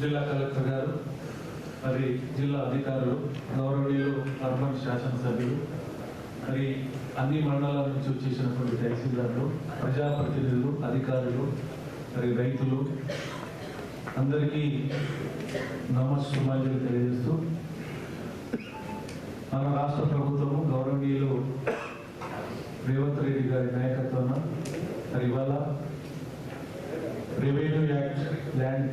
జిల్లా కలెక్టర్ గారు మరి జిల్లా అధికారులు గౌరవనీయులు అర్బన్ శాసనసభ్యులు మరి అన్ని మండలాల నుంచి వచ్చేసినటువంటి తహసీల్దారులు ప్రజాప్రతినిధులు అధికారులు మరి రైతులు అందరికీ నమస్సుమాజులు తెలియజేస్తూ మన రాష్ట్ర ప్రభుత్వము గౌరవనీయులు రేవంత్ రెడ్డి గారి నాయకత్వాన మరి ఇవాళ రెవెన్యూ యాక్ట్ ల్యాండ్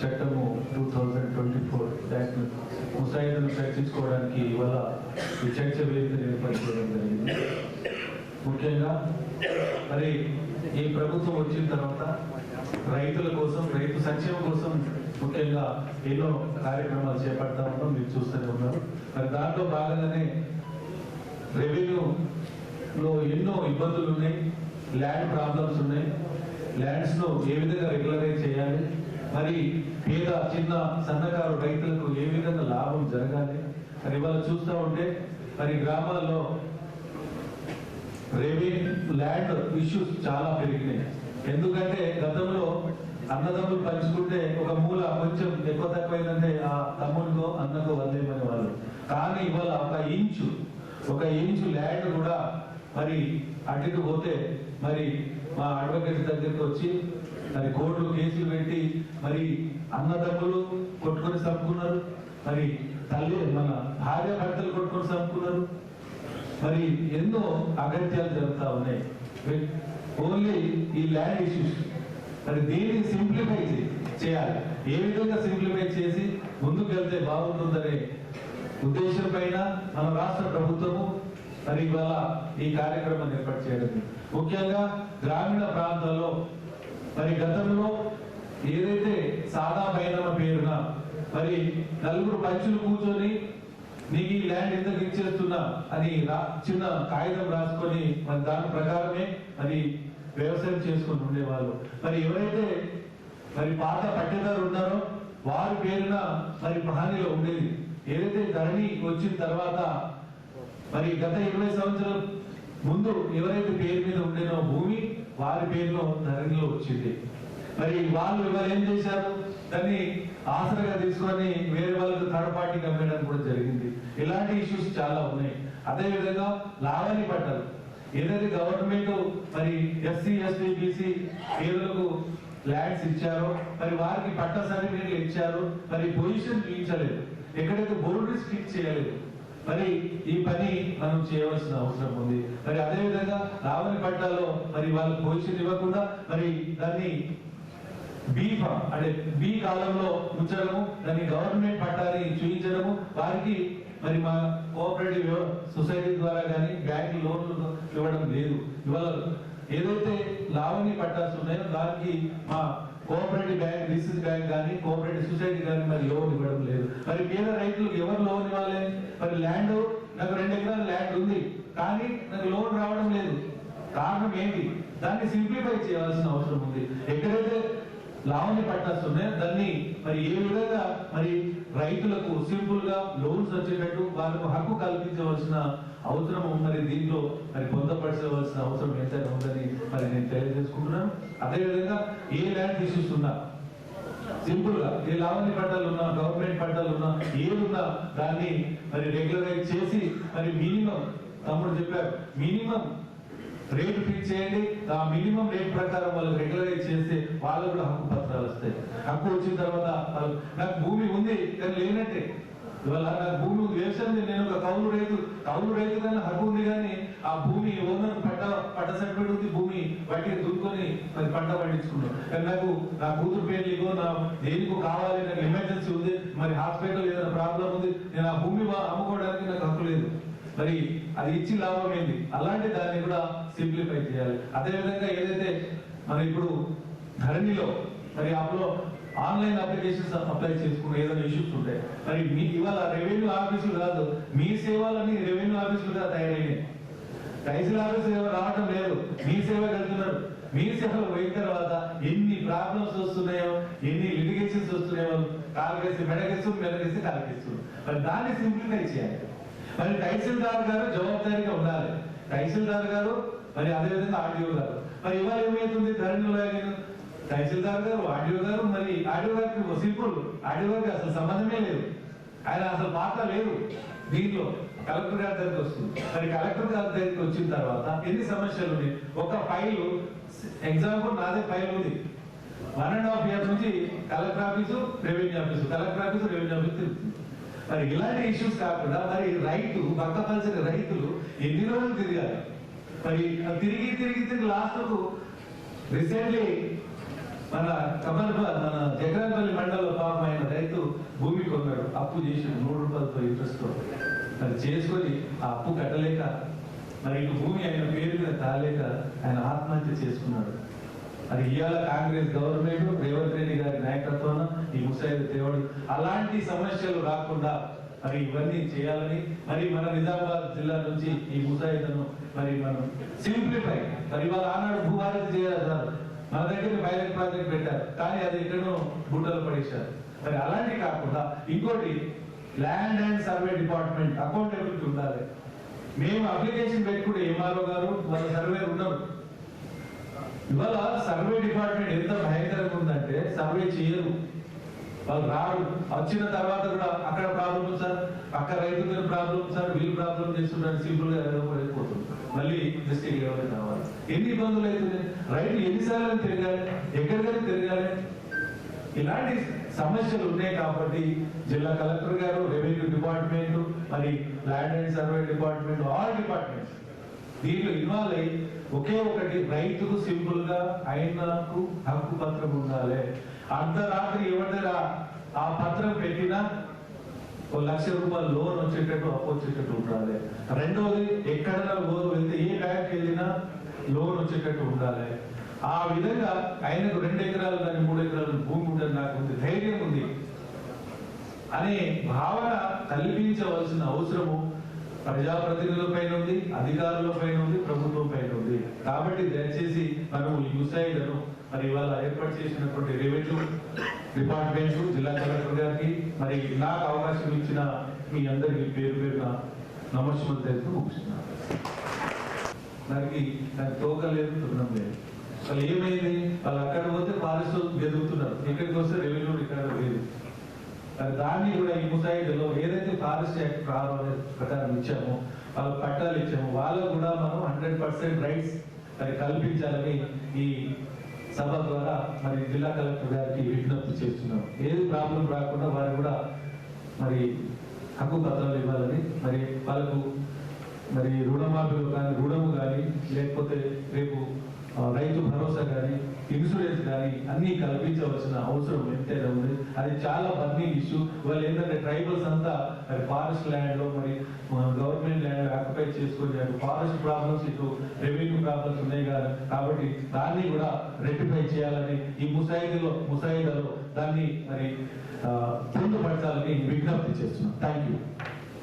చట్టము two thousand twenty four act ముసాయిదను చర్చించుకోవడానికి ఇవాళ ఈ చర్చ వేదికను జరిగింది. ముఖ్యంగా మరి ఈ ప్రభుత్వం వచ్చిన తర్వాత రైతుల కోసం రైతు సంక్షేమం కోసం ముఖ్యంగా ఎన్నో కార్యక్రమాలు చేపడతా ఉన్నాం మీరు చూస్తూనే ఉన్నారు. మరి దాంట్లో భాగంగానే రెవెన్యూలో ఎన్నో ఇబ్బందులు ఉన్నాయి ల్యాండ్ ప్రాబ్లమ్స్ ఉన్నాయి. ల్యాండ్స్ను ఏ విధంగా రెగ్యులరైజ్ చేయాలి? మరి పేద చిన్న సన్నకారు రైతులకు ఏ విధంగా లాభం జరగాలి మరి ఇవాళ చూస్తూ ఉంటే మరి గ్రామాల్లో రెవెన్యూ ల్యాండ్ ఇష్యూస్ చాలా పెరిగినాయి. ఎందుకంటే గతంలో అన్నదమ్ములు పంచుకుంటే ఒక మూల కొంచెం ఎక్కువ తక్కువైందంటే ఆ తమ్ముడికో అన్నకో వదిలేమనే వాళ్ళు. కానీ ఇవాళ ఒక ఇంచు ఒక ఇంచు ల్యాండ్ కూడా మరి అటుకు పోతే మరి మా అడ్వకేట్ దగ్గరికి వచ్చి మరి కోర్టులు కేసులు పెట్టి మరి అన్నదమ్ములు కొట్టుకొని చంపుకున్నారు. మరి తల్లి మన భార్య భర్తలు కొట్టుకొని చంపుకున్నారు. మరి ఎన్నో అగత్యాలు జరుగుతూ ఉన్నాయి. ఓన్లీ ఈ ల్యాండ్ ఇష్యూస్ మరి దీన్ని సింప్లిఫై చేయాలి. ఏ విధంగా సింప్లిఫై చేసి ముందుకు వెళ్తే బాగుంటుందనే ఉద్దేశం పైన మన రాష్ట్ర ప్రభుత్వము మరి ఇవాళ ఈ కార్యక్రమాన్ని ఏర్పాటు చేయడం. ముఖ్యంగా గ్రామీణ ప్రాంతాల్లో మరి గతంలో ఏదైతే సాదా బైనమ పేరున మరి నలుగురు పంచులు కూర్చొని నీకు ఈ ల్యాండ్ ఎందుకు ఇచ్చేస్తున్నా అని చిన్న కాగితం రాసుకొని మరి దాని ప్రకారమే మరి వ్యవసాయం చేసుకొని ఉండేవాళ్ళు. మరి ఎవరైతే మరి పాత పట్టేదారు ఉన్నారో వారి పేరున మరి ప్రహానిలో ఉండేది. ఏదైతే ధరణి వచ్చిన తర్వాత మరి గత ఇరవై సంవత్సరాల ముందు ఎవరైతే పేరు మీద ఉండేనో భూమి వారి పేరులో ధరణిలో వచ్చింది. మరి వాళ్ళు ఇవాళ ఏం చేశారు? దాన్ని ఆసరగా తీసుకొని వేరే వాళ్ళకు థర్డ్ పార్టీకి అమ్మేయడం కూడా జరిగింది. ఇలాంటి ఇష్యూస్ చాలా ఉన్నాయి. అదేవిధంగా లావణి పట్టారు ఏదైతే గవర్నమెంట్ మరి ఎస్సీ ఎస్టీ బీసీ పేర్లకు ల్యాండ్స్ ఇచ్చారో మరి వారికి పట్ట సర్టిఫికేట్లు ఇచ్చారు మరి పొజిషన్ ఇచ్చలేదు ఎక్కడైతే బోర్డు ఫిక్స్ చేయలేదు మరి ఈ పని మనం చేయవలసిన అవసరం ఉంది. మరి అదే విధంగా రావణి పట్టాలో మరి వాళ్ళకి పొజిషన్ ఇవ్వకుండా మరి దాన్ని బి అంటే బీ కాలంలో ఉంచడము దాన్ని గవర్నమెంట్ పట్టాన్ని చూపించడము వారికి మరి మా కోఆపరేటివ్ సొసైటీ ద్వారా కానీ బ్యాంక్ లోన్లు ఇవ్వడం లేదు. ఇవాళ ఏదైతే లావణి పట్టాల్సి ఉన్నాయో దానికి మా కోఆపరేటివ్ బ్యాంక్ డిసిస్ బ్యాంక్ కానీ కోఆపరేటివ్ సొసైటీ కానీ మరి లోన్ ఇవ్వడం లేదు. మరి పేద రైతులకు ఎవరు లోన్ ఇవ్వాలి? మరి ల్యాండ్ నాకు రెండు ఎకరాల ల్యాండ్ ఉంది కానీ నాకు లోన్ రావడం లేదు. కారణం ఏంటి? దాన్ని సింప్లిఫై చేయాల్సిన అవసరం ఉంది. ఎక్కడైతే లావణ్య పట్టాస్ ఉన్నాయో దాన్ని మరి ఏ విధంగా మరి రైతులకు సింపుల్గా లోన్స్ వచ్చేటట్టు వాళ్ళకు హక్కు కల్పించవలసిన అవసరం మరి దీంట్లో మరి పొందపరచవలసిన అవసరం ఎంతైనా ఉంది. నేను తెలియజేసుకుంటున్నాను అదేవిధంగా ఏ ల్యాండ్ తీసుకున్నా సింపుల్గా ఏ లావణ్య పట్టాలు ఉన్నా గవర్నమెంట్ పట్టాలు ఉన్నా ఏదున్నా దాన్ని మరి రెగ్యులరైజ్ చేసి మరి మినిమం తమ్ముడు చెప్పారు మినిమం రేట్ ఫిక్స్ చేయండి. ఆ మినిమం రేట్ ప్రకారం వాళ్ళు రెగ్యులరైజ్ చేస్తే వాళ్ళు కూడా హక్కు పత్రాలు వస్తాయి. హక్కు వచ్చిన తర్వాత వాళ్ళు, నాకు భూమి ఉంది కానీ లేనట్టే. ఇవాళ నాకు భూమి ఉంది. నేను ఒక కౌలు రైతు కౌలు రైతు కానీ హక్కు ఉంది కానీ ఆ భూమి ఓనర్ పట్ట పట్ట సర్టిఫికేట్ ఉంది. భూమి వాటిని దున్నుకొని మరి పంట పండించుకున్నాం కానీ నాకు నా కూతురు పేర్లు నా దేనికో కావాలి నాకు ఎమర్జెన్సీ ఉంది. మరి హాస్పిటల్ ఏదైనా ప్రాబ్లం ఉంది నేను ఆ భూమి అమ్ముకోవడానికి నాకు హక్కు లేదు. మరి అది ఇచ్చి లాభం ఏంది? అలాంటి దాన్ని కూడా సింప్లిఫై చేయాలి. అదే విధంగా ఏదైతే మన ఇప్పుడు ధరణిలో మరి అప్పులో ఆన్లైన్ అప్లికేషన్స్ అప్లై చేసుకున్న ఏదైనా ఇష్యూస్ ఉంటాయి మరి మీ ఇవాళ రెవెన్యూ ఆఫీసులు కాదు మీ సేవలన్నీ రెవెన్యూ ఆఫీసులుగా తయారైనాయి. తహసీల్ ఆఫీస్ ఎవరు రావటం లేదు మీ సేవ వెళ్తున్నారు మీ సేవలు పోయిన తర్వాత ఎన్ని ప్రాబ్లమ్స్ వస్తున్నాయో ఎన్ని లిటిగేషన్స్ వస్తున్నాయో కాలుకేసి మెడకేస్తూ మెడకేసి కాలుకేస్తూ మరి దాన్ని సింప్లిఫై చేయాలి. మరి తహసీల్దార్ గారు జవాబుదారీగా ఉండాలి. తహసీల్దార్ గారు మరి అదేవిధంగా ఆర్డీఓ గారు. మరి ఇవాళ ఏమవుతుంది తహసీల్దార్ గారు ఆడియో గారు మరి ఆడియో గారికి సింపుల్ ఆడియో గారికి అసలు సంబంధమే లేదు. ఆయన అసలు పాత్ర లేదు దీంట్లో. కలెక్టర్ గారి దగ్గరికి వస్తుంది. మరి కలెక్టర్ గారి దగ్గరికి వచ్చిన తర్వాత ఎన్ని సమస్యలు ఉన్నాయి? ఒక ఫైల్ ఎగ్జాంపుల్ నాదే ఫైల్ ఉంది. వన్ అండ్ హాఫ్ ఇయర్ నుంచి collector office revenue office collector office revenue office తిరుగుతుంది. మరి ఇలాంటి ఇష్యూస్ కాకుండా మరి రైతు పక్కపలిసిన రైతులు ఎన్ని రోజులు తిరిగారు మరి తిరిగి తిరిగి తిరిగి లాస్ట్కు రీసెంట్లీ మన కమల్ మన జగన్పల్లి మండలంలో పాపం ఆయన రైతు భూమి కొన్నాడు. అప్పు చేసి మూడు రూపాయలతో ఇంట్రెస్ట్ మరి చేసుకొని ఆ అప్పు కట్టలేక మరి ఇటు భూమి ఆయన పేరు మీద తాలేక ఆయన ఆత్మహత్య చేసుకున్నాడు. అది ఇవాళ కాంగ్రెస్ గవర్నమెంట్ రేవంత్ రెడ్డి గారి నాయకత్వాన ఈ ముసాయిదు తేవడం అలాంటి సమస్యలు రాకుండా మరి ఇవన్నీ చేయాలని మరి మన నిజామాబాద్ జిల్లా నుంచి ఈ ముసాయిదను మరి మనం సింప్లిఫై మరి ఇవాళ ఆనాడు భూభారతి చేయాలి సార్. నా దగ్గర పైలట్ ప్రాజెక్ట్ పెట్టారు. కానీ అది ఎక్కడో గుడ్డలు పడేశారు. మరి అలాంటి కాకుండా ఇంకోటి land and survey department accountability ఉండాలి. మేము అప్లికేషన్ పెట్టుకుంటే ఎంఆర్ఓ గారు వాళ్ళ సర్వే ఉన్నారు ఇవాళ సర్వే డిపార్ట్మెంట్ ఎంత భయంకరంగా ఉందంటే సర్వే చేయరు. వాళ్ళు రారు. వచ్చిన తర్వాత కూడా అక్కడ ప్రాబ్లం సార్. అక్కడ రైతు ప్రాబ్లం సార్. వీళ్ళు ప్రాబ్లం చేస్తున్నారు. సింపుల్గా ఏదో మళ్ళీ డిస్ట్రిక్ట్ లెవెల్ రావాలి ఎన్ని ఇబ్బందులు అవుతుంది రైతు ఎన్నిసార్లు తిరగాలి? ఎక్కడికైనా తిరగాలి? ఇలాంటి సమస్యలు ఉన్నాయి కాబట్టి జిల్లా కలెక్టర్ గారు రెవెన్యూ డిపార్ట్మెంట్ మరి land and survey department all departments దీంట్లో ఇన్వాల్వ్ అయ్యి ఒకే ఒకటి రైతుకు సింపుల్గా ఆయనకు హక్కు పత్రం ఉండాలి. అర్ధరాత్రి ఎవరిదైనా ఆ పత్రం పెట్టినా ఒక లక్ష రూపాయలు లోన్ వచ్చేటట్టు అప్పు వచ్చేటట్టు ఉండాలి. రెండోది ఎక్కడైనా వెళ్తే ఏ బ్యాంక్ వెళ్ళినా లోన్ వచ్చేటట్టు ఉండాలి. ఆ విధంగా ఆయనకు రెండు ఎకరాలు కానీ మూడు ఎకరాలు భూమి ఉండదు నాకు ఉంది ధైర్యం ఉంది. అనే భావన కల్పించవలసిన అవసరము ప్రజాప్రతినిధుల పైన ఉంది అధికారుల పైన ఉంది ప్రభుత్వం పైన ఉంది. కాబట్టి దయచేసి మనం ఈ ముసాయిలను మరి ఇవాళ ఏర్పాటు చేసినటువంటి రెవెన్యూ డిపార్ట్మెంట్ జిల్లా కలెక్టర్ గారికి మరి నాకు అవకాశం ఇచ్చిన మీ అందరికి పేరు పేరున నమస్కారం తెలుపు ముగిస్తున్నాను దానికి నాకు తోక లేదు తున్నం లేదు. అసలు ఏమైంది? వాళ్ళు అక్కడ పోతే పారిశ్రామిక ఎదుగుతున్నారు ఇక్కడికి వస్తే రెవెన్యూ ఇక్కడ లేదు. మరి దాన్ని కూడా ఈ ముసాయిదీలో ఏదైతే ఫారెస్ట్ యాక్ట్ ప్రారంభ ప్రకారం ఇచ్చామో వాళ్ళ పట్టాలు ఇచ్చామో వాళ్ళకు కూడా మనం హండ్రెడ్ పర్సెంట్ రైట్స్ మరి కల్పించాలని ఈ సభ ద్వారా మరి జిల్లా కలెక్టర్ గారికి విజ్ఞప్తి చేస్తున్నాం. ఏది ప్రాబ్లం రాకుండా వారు కూడా మరి హక్కు పత్రాలు ఇవ్వాలని మరి వాళ్ళకు మరి రుణమాఫీలు కానీ రుణము కానీ లేకపోతే రేపు రైతు భరోసా కానీ ఇన్సూరెన్స్ కానీ అన్ని కల్పించవలసిన అవసరం ఎంతైనా ఉంది. అది చాలా బర్నింగ్ ఇష్యూ. వాళ్ళు ఏంటంటే ట్రైబల్స్ అంతా మరి ఫారెస్ట్ ల్యాండ్లో మరి గవర్నమెంట్ ల్యాండ్ ఆక్యుపై చేసుకొని అటు ఫారెస్ట్ ప్రాబ్లమ్స్ ఇటు రెవెన్యూ ప్రాబ్లమ్స్ ఉన్నాయి కదా. కాబట్టి దాన్ని కూడా రెక్టిఫై చేయాలని ఈ ముసాయిదీలో ముసాయిదాలో దాన్ని మరి పొందుపరచాలని విజ్ఞప్తి చేస్తున్నాం. Thank you